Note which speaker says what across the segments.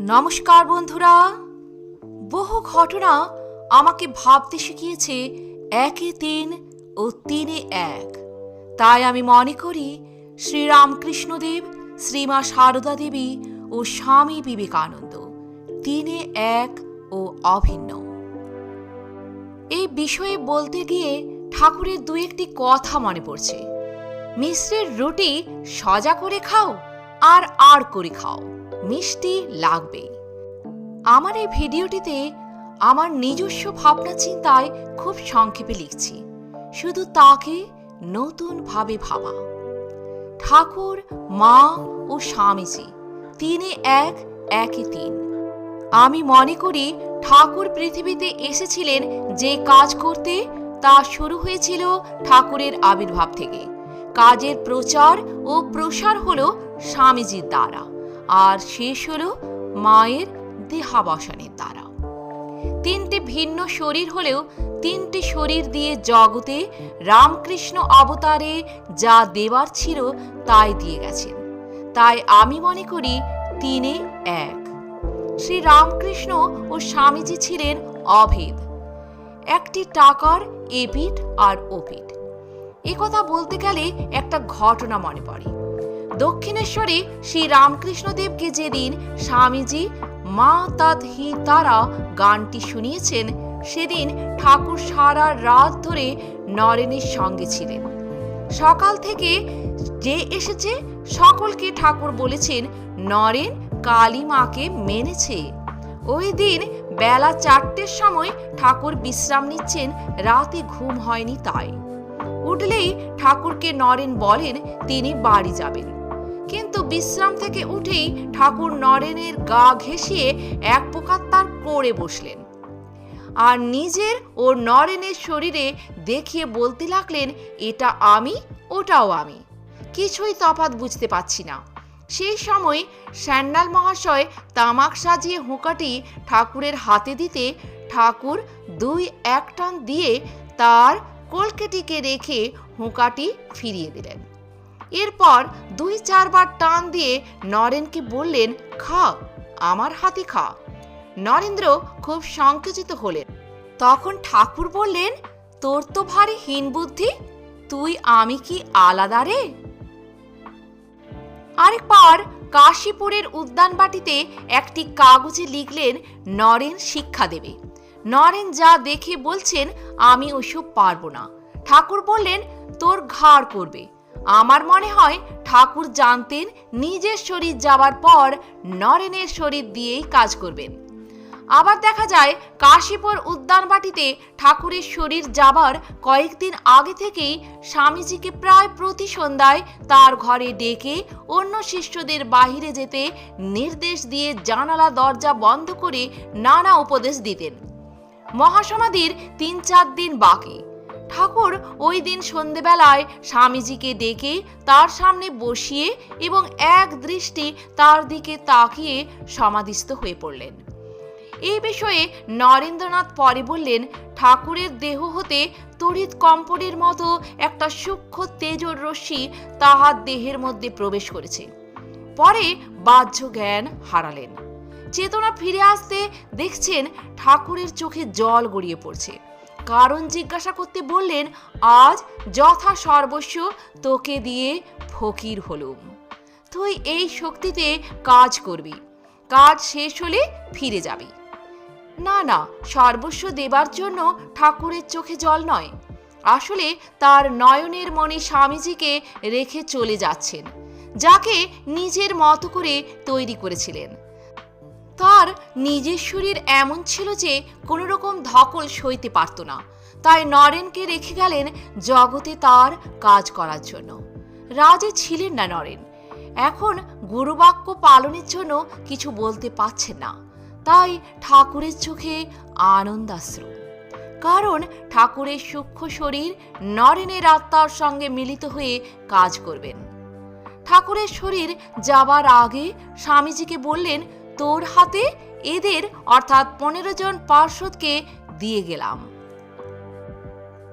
Speaker 1: নমস্কার বন্ধুরা। বহু ঘটনা আমাকে ভাবতে শিখিয়েছে একে তিন ও তিনে এক। তাই আমি মনে করি শ্রীরামকৃষ্ণদেব, শ্রীমা সারদা দেবী ও স্বামী বিবেকানন্দ তিনে এক ও অভিন্ন। এই বিষয়ে বলতে গিয়ে ঠাকুরের দু একটি কথা মনে পড়ছে। মিশ্রের রুটি সজা করে খাও। আর আর করে খাও। মিষ্টি লাগবেই আমার এই ভিডিওটিতে আমার নিজস্ব ভাবনা চিন্তায় খুব সংক্ষেপে লিখছি। শুধু তাকে নতুনভাবে ভাবা। ঠাকুর, মা ও স্বামীজি, তিনে এক, একে তিন। আমি মনে করি ঠাকুর পৃথিবীতে এসেছিলেন যে কাজ করতে, তা শুরু হয়েছিল ঠাকুরের আবির্ভাব থেকে। কাজের প্রচার ও প্রসার হলো স্বামীজির দ্বারা। আর শেষ হলো মায়ের দেহাবসানের দ্বারা। তিনটি ভিন্ন শরীর হলেও তিনটি শরীর দিয়ে জগতে রামকৃষ্ণ অবতারে যা দেবার ছিল তাই দিয়ে গেছেন। তাই আমি মনে করি তিনে এক। শ্রী রামকৃষ্ণ ও স্বামীজি ছিলেন অভেদ। একটি টাকার এপিঠ আর ওপিঠ। কথা বলতে গেলে একটা ঘটনা মনে পড়ে। দক্ষিণেশ্বরে শ্রী রামকৃষ্ণদেবকে যেদিন স্বামীজি মা তৎ হি তারা গানটি শুনিয়েছেন, সেদিন ঠাকুর সারা রাত ধরে নরেনের সঙ্গে ছিলেন। সকাল থেকে যে এসেছে, সকলকে ঠাকুর বলেছেন, নরেন কালী মাকে মেনেছে। ওই দিন বেলা চারটের সময় ঠাকুর বিশ্রাম নিচ্ছেন, রাতে ঘুম হয়নি তাই। উঠলেই ঠাকুরকে নরেন বলেন, তিনি বাড়ি যাবেন। কিন্তু বিশ্রাম থেকে উঠেই ঠাকুর নরেনের গা ঘেঁষিয়ে এক প্রকার তার করে বসলেন। আর নিজের ও নরেনের শরীরে দেখিয়ে বলতে লাগলেন, এটা আমি, ওটাও আমি। কিছুই তফাৎ বুঝতে পারছি না। সেই সময় স্যান্ডাল মহাশয় তামাক সাজিয়ে হুঁকাটি ঠাকুরের হাতে দিতে ঠাকুর দুই এক টান দিয়ে তার কলকেটিকে রেখে হুঁকাটি ফিরিয়ে দিলেন। এরপর দুই চারবার টান দিয়ে নরেনকে বললেন, খা, আমার হাতে খা। নরেন্দ্র খুব সংকুচিত হলেন। তখন ঠাকুর বললেন, তোর তো ভারী হীন বুদ্ধি, তুই আমি কি আলাদা রে? আরেকবার কাশীপুরের উদ্যানবাটিতে একটি কাগজে লিখলেন, নরেন শিক্ষা দেবে। নরেন যা দেখে বলছেন, আমি ওসব পারব না। ঠাকুর বললেন, তোর ঘাড় করবে। আমার মনে হয় ঠাকুর জানতেন নিজের শরীর যাবার পর নরেনের শরীর দিয়েই কাজ করবেন। আবার দেখা যায় কাশীপুর উদ্যানবাটিতে ঠাকুরের শরীর যাবার কয়েকদিন আগে থেকেই স্বামীজিকে প্রায় প্রতি সন্ধ্যায় তার ঘরে ডেকে অন্য শিষ্যদের বাহিরে যেতে নির্দেশ দিয়ে জানালা, দরজা বন্ধ করে নানা উপদেশ দিতেন। মহাসমাধির তিন চার দিন বাকি। ঠাকুর ওই দিন সন্ধেবেলায় স্বামীজিকে ডেকে তার সামনে বসিয়ে এবং এক দৃষ্টি তার দিকে তাকিয়ে সমাধিস্থ হয়ে পড়লেন। এই বিষয়ে নরেন্দ্রনাথ পরে বললেন, ঠাকুরের দেহ হতে তড়িৎ কম্পনের মতো একটা সূক্ষ্ম তেজর রশ্মি তাহার দেহের মধ্যে প্রবেশ করেছে। পরে বাহ্য জ্ঞান হারালেন। চেতনা ফিরে আসতে দেখছেন ঠাকুরের চোখে জল গড়িয়ে পড়ছে। কারণ জিজ্ঞাসা করতে বললেন, আজ যথা সর্বস্ব তোকে দিয়ে ফকির হলুম। তুই এই শক্তিতে কাজ করবি। কাজ শেষ হলে ফিরে যাবি। না না, সর্বস্ব দেবার জন্য ঠাকুরের চোখে জল নয়। আসলে তার নয়নের মনে স্বামীজিকে রেখে চলে যাচ্ছেন, যাকে নিজের মতো করে তৈরি করেছিলেন। তার নিজের শরীর এমন ছিল যে কোনো রকম ধকল সইতে পারত না। তাই নরেনকে রেখে গেলেন জগতে তার কাজ করার জন্য। রাজে ছিলেন না নরেন। এখন গুরুবাক্য পালনের জন্য কিছু বলতে পারছেন না। তাই ঠাকুরের চোখে আনন্দাশ্রু। কারণ ঠাকুরের সূক্ষ্ম শরীর নরেনের আত্মার সঙ্গে মিলিত হয়ে কাজ করবেন। ঠাকুরের শরীর যাবার আগে স্বামীজিকে বললেন তোর হাতে এদের, অর্থাৎ পনেরো জন পার্শ্বদকে দিয়ে গেলাম।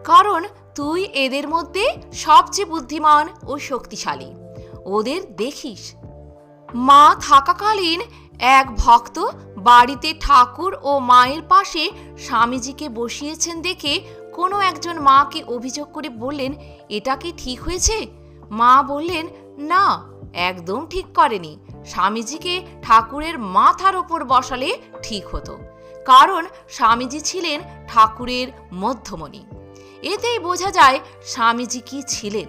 Speaker 1: কারণ তুই এদের মধ্যে সবচেয়ে বুদ্ধিমান ও শক্তিশালী। ওদের দেখিস। মা থাকাকালীন এক ভক্ত বাড়িতে ঠাকুর ও মায়ের পাশে স্বামীজিকে বসিয়েছেন দেখে কোনো একজন মাকে অভিযোগ করে বললেন, এটা কি ঠিক হয়েছে? মা বললেন, না। একদম ঠিক করেনি। স্বামীজিকে ঠাকুরের মাথার ওপর বসালে ঠিক হতো। কারণ স্বামীজি ছিলেন ঠাকুরের মধ্যমণি। এতেই বোঝা যায় স্বামীজি কি ছিলেন।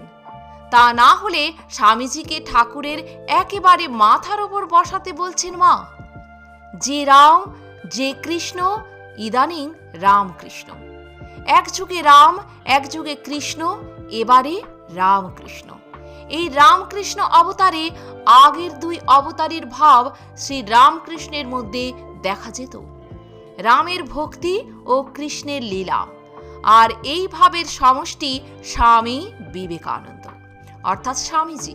Speaker 1: তা না হলে স্বামীজিকে ঠাকুরের একেবারে মাথার ওপর বসাতে বলছেন মা, যে রাম, যে কৃষ্ণ, ইদানিং রামকৃষ্ণ। এক যুগে রাম, এক যুগে কৃষ্ণ, এবারে রামকৃষ্ণ। এই রামকৃষ্ণ অবতারে আগের দুই অবতারের ভাব শ্রী রামকৃষ্ণের মধ্যে দেখা যেত। রামের ভক্তি ও কৃষ্ণের লীলা। আর এই ভাবের সমষ্টি স্বামী বিবেকানন্দ, অর্থাৎ স্বামীজি।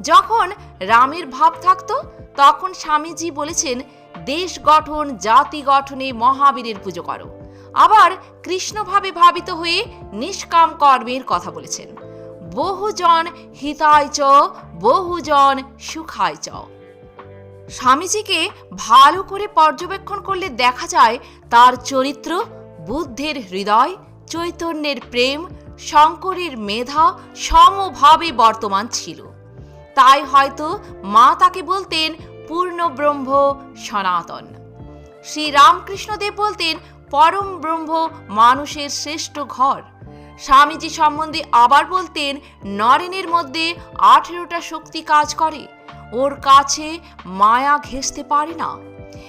Speaker 1: যখন রামের ভাব থাকতো, তখন স্বামীজি বলেছেন, দেশ গঠন, জাতি গঠনে মহাবীরের পুজো করো। আবার কৃষ্ণভাবে ভাবিত হয়ে নিষ্কাম কর্মের কথা বলেছেন। বহুজন হিতায় চ, বহুজন সুখায় চ। স্বামীজিকে ভালো করে পর্যবেক্ষণ করলে দেখা যায় তার চরিত্র, বুদ্ধের হৃদয়, চৈতন্যের প্রেম, শঙ্করের মেধা সমভাবে বর্তমান ছিল। তাই হয়তো মা তাকে বলতেন পূর্ণ ব্রহ্ম সনাতন। শ্রী রামকৃষ্ণদেব বলতেন পরম ব্রহ্ম মানুষের শ্রেষ্ঠ ঘর। স্বামীজি সম্বন্ধে আবার বলতেন, নরেনের মধ্যে আঠেরোটা শক্তি কাজ করে। ওর কাছে মায়া ঘেঁষতে পারে না।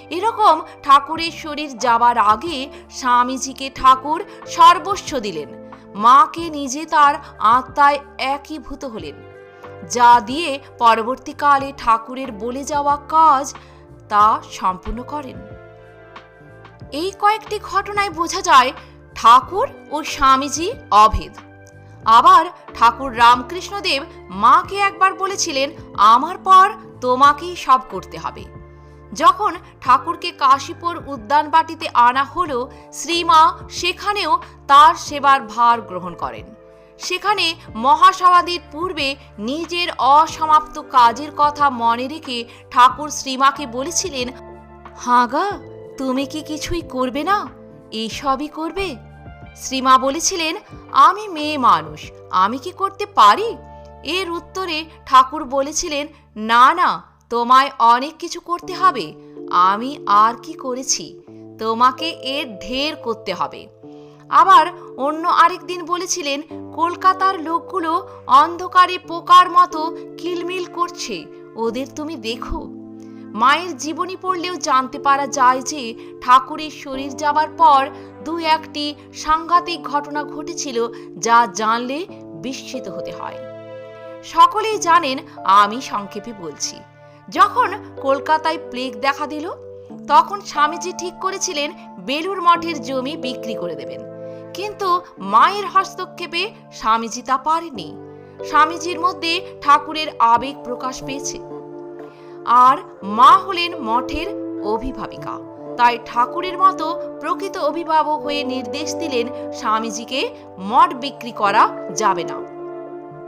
Speaker 1: এরকম ঠাকুরের শরীর যাবার আগে স্বামীজিকে ঠাকুর সর্বস্ব দিলেন। মাকে নিজে তার আত্মায় একীভূত হলেন। যা দিয়ে পরবর্তীকালে ঠাকুরের বলে যাওয়া কাজ তা সম্পূর্ণ করেন। এই কয়েকটি ঘটনায় বোঝা যায় ঠাকুর ও স্বামীজি অভেদ। আবার ঠাকুর রামকৃষ্ণদেব মাকে একবার বলেছিলেন, আমার পর তোমাকেই সব করতে হবে। যখন ঠাকুরকে কাশীপুর উদ্যান উদ্যানবাটিতে আনা হলো, শ্রীমা সেখানেও তার সেবার ভার গ্রহণ করেন। সেখানে মহাসমাধির পূর্বে নিজের অসমাপ্ত কাজের কথা মনে রেখে ঠাকুর শ্রীমাকে বলেছিলেন হাগা তুমি কি কিছুই করবে না? এইসবই করবে? শ্রীমা বলেছিলেন, আমি মেয়ে মানুষ, আমি কি করতে পারি? এর উত্তরে ঠাকুর বলেছিলেন, না না, তোমায় অনেক কিছু করতে হবে, আমি আর কি করেছি? তোমাকে এর ঢের করতে হবে। আবার অন্য আরেক দিন বলেছিলেন, কলকাতার লোকগুলো অন্ধকারে পোকার মতো কিলমিল করছে, ওদের তুমি দেখো। মায়ের জীবনী পড়লেও জানতে পারা যায় যে ঠাকুরের শরীর যাবার পর দু একটি সাংঘাতিক ঘটনা ঘটেছিল যা জানলে বিস্মিত হতে হয়। সকলেই জানেন, আমি সংক্ষেপে বলছি। যখন কলকাতায় প্লেগ দেখা দিল, তখন স্বামীজি ঠিক করেছিলেন বেলুর মঠের জমি বিক্রি করে দেবেন। কিন্তু মায়ের হস্তক্ষেপে স্বামীজি তা পারেনি স্বামীজির মধ্যে ঠাকুরের আবেগ প্রকাশ পেয়েছে। আর মা হলেন মঠের অভিভাবিকা। তাই ঠাকুরের মতো প্রকৃত অভিভাবক হয়ে নির্দেশ দিলেন স্বামীজিকে মঠ বিক্রি করা যাবে না।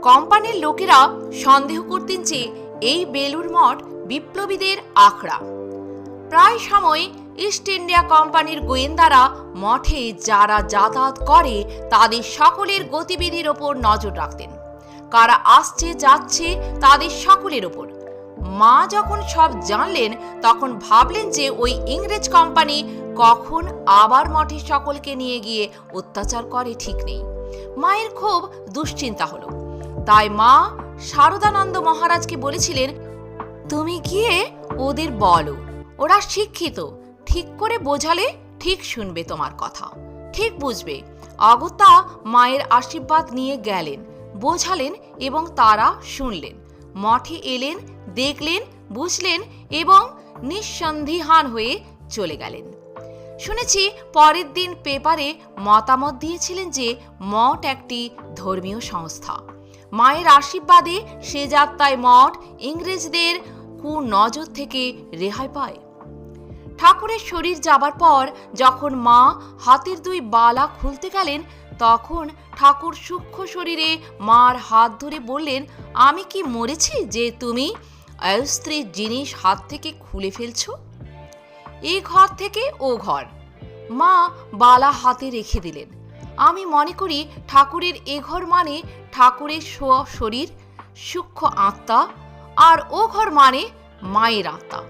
Speaker 1: কোম্পানির লোকেরা সন্দেহ করতেন যে এই বেলুর মঠ বিপ্লবীদের আখড়া। প্রায় সময় ইস্ট ইন্ডিয়া কোম্পানির গোয়েন্দারা মঠে যারা যাতায়াত করে, তাদের সকলের গতিবিধির ওপর নজর রাখতেন। কারা আসছে, যাচ্ছে, তাদের সকলের ওপর। মা যখন সব জানলেন, তখন ভাবলেন যে ওই ইংরেজ কোম্পানি কখন আবার মঠের সকলকে নিয়ে গিয়ে অত্যাচার করে, ঠিক নেই। মায়ের খুব দুশ্চিন্তা হলো। তাই মা শারদানন্দ মহারাজকে বলেছিলেন, তুমি গিয়ে ওদের বলো, ওরা শিক্ষিত, ঠিক করে বোঝালে ঠিক শুনবে তোমার কথা, ঠিক বুঝবে। অগত্যা মায়ের আশীর্বাদ নিয়ে গেলেন, বোঝালেন এবং তারা শুনলেন। মঠে এলেন, দেখলেন, বুঝলেন এবং নিঃসন্দিহান হয়ে চলে গেলেন। শুনেছি পরের দিন পেপারে মতামত দিয়েছিলেন যে মঠ একটি ধর্মীয় সংস্থা। মায়ের আশীর্বাদে সে যাত্রায় মঠ ইংরেজদের কুনজর থেকে রেহাই পায়। ঠাকুরের শরীর যাবার পর যখন মা হাতের দুই বালা খুলতে গেলেন তখন ঠাকুর সূক্ষ্ম শরীরে মার হাত ধরে বললেন, আমি কি মরেছি যে তুমি অস্ত্রীর জিনিস হাত থেকে খুলে ফেলছো? এই ঘর থেকে ও ঘর। মা বালা হাতে রেখে দিলেন। আমি মনে করি ঠাকুরের এ ঘর মানে ঠাকুরের শরীর, সূক্ষ্ম আত্মা, আর ও ঘর মানে মায়ের আত্মা।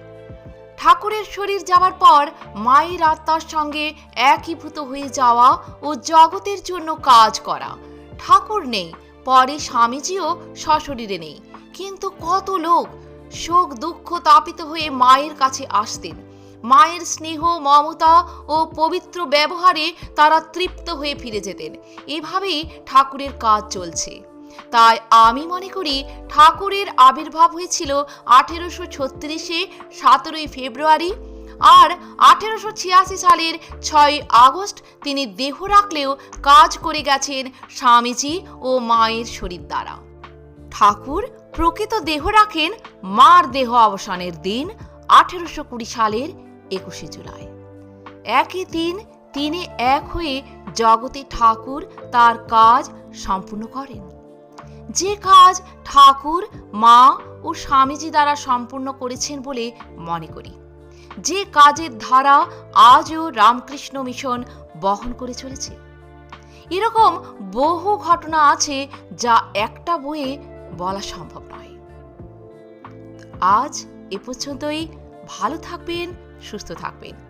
Speaker 1: ঠাকুরের শরীর যাওয়ার পর মায়ের আত্মার সঙ্গে একীভূত হয়ে যাওয়া ও জগতের জন্য কাজ করা। ঠাকুর নেই, পরে স্বামীজিও সশরীরে নেই। কিন্তু কত লোক শোক দুঃখ তাপিত হয়ে মায়ের কাছে আসতেন। মায়ের স্নেহ, মমতা ও পবিত্র ব্যবহারে তারা তৃপ্ত হয়ে ফিরে যেতেন। এভাবেই ঠাকুরের কাজ চলছে। তাই আমি মনে করি ঠাকুরের আবির্ভাব হয়েছিল আঠেরোশো ছত্রিশে সতেরোই ফেব্রুয়ারি আর আঠেরোশো ছিয়াশি সালের ছয় আগস্ট তিনি দেহ রাখলেও কাজ করে গেছেন স্বামীজি ও মায়ের শরীর দ্বারা। ঠাকুর প্রকৃত দেহ রাখেন মার দেহ অবসানের দিন আঠেরোশো কুড়ি সালের একুশে জুলাই। একই দিন তিনি এক হয়ে জগতে ঠাকুর তার কাজ সম্পূর্ণ করেন। যে কাজ ঠাকুর, মা ও স্বামীজি দ্বারা সম্পূর্ণ করেছেন বলে মনে করি। যে কাজের ধারা আজও রামকৃষ্ণ মিশন বহন করে চলেছে। এরকম বহু ঘটনা আছে যা একটা বইয়ে বলা সম্ভব নয়। আজ এ পর্যন্তই। ভালো থাকবেন, সুস্থ থাকবেন।